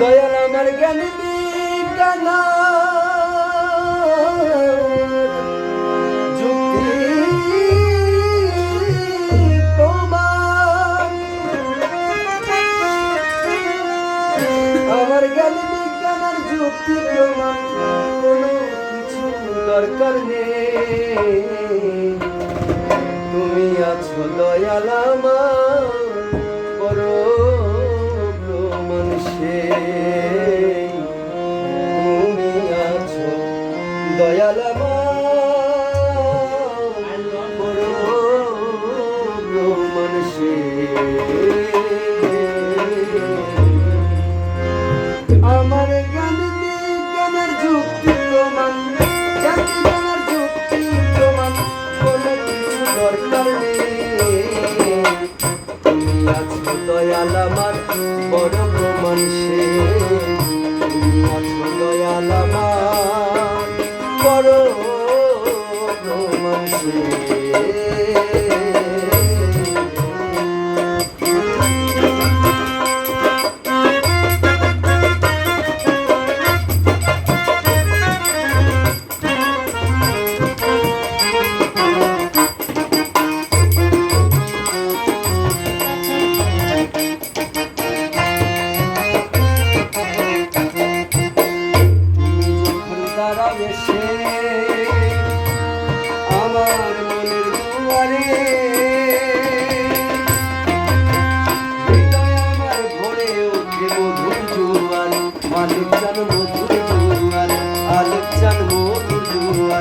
দয়াল আমার জ্ঞান ঠিকানা আমার জ্ঞান বিজ্ঞানের যুক্তি প্রমাণ, কোনো কিছু দরকার নেই। তুমি আছো দয়াল আমার। মালামাল বড় মানুষের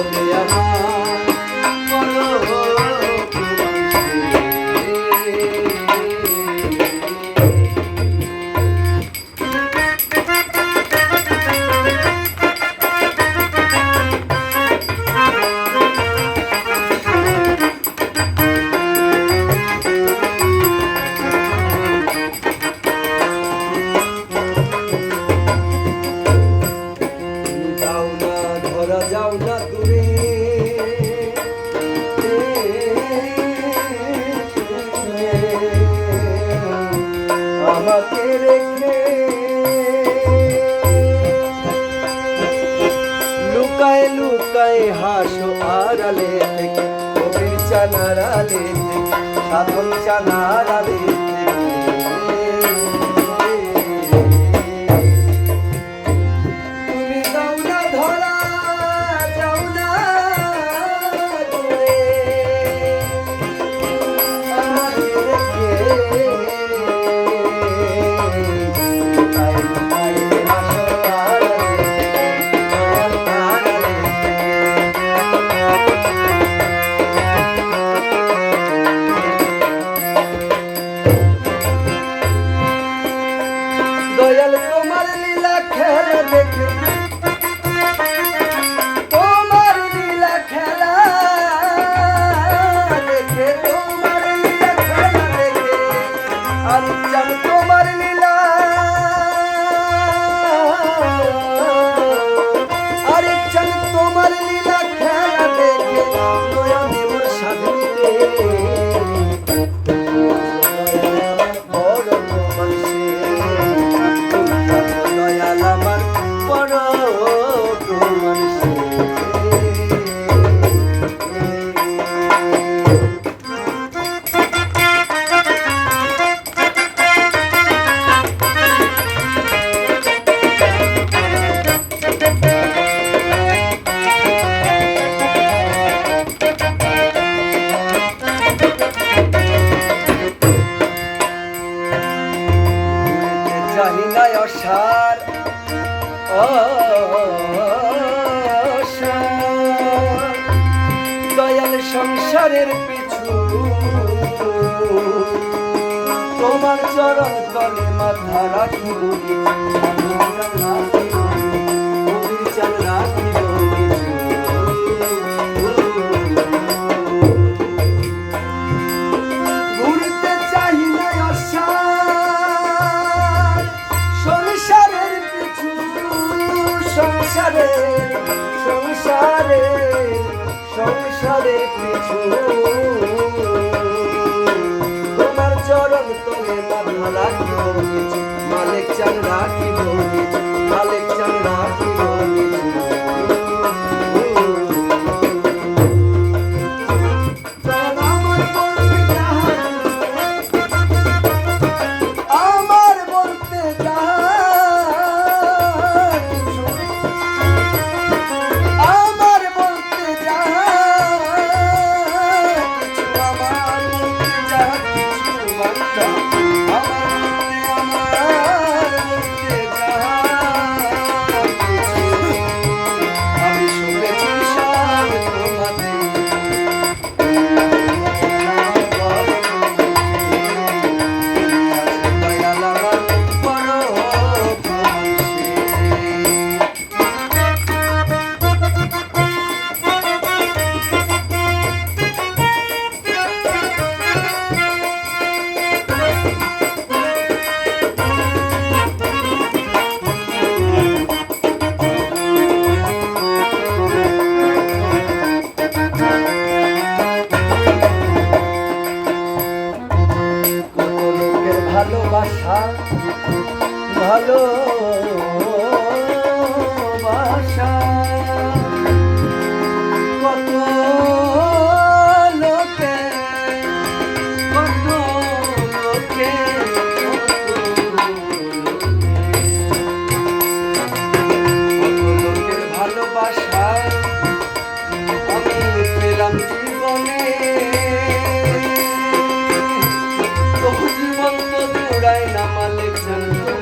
মনে আমার তোমাকে রেখে। লুকায় লুকায় হাসো আড়ালে থেকে কবির চানার থেকে সাধন চানার থেকে। দয়াল সংসারের পিছু। তোমার চরণ তলে মাথা রাখি ভালো বাসা কত লোকে, কত ভালোবাসা আমি পেলাম জীবনে। বহু জীবন তো দৌড়ায় নামালে জানতো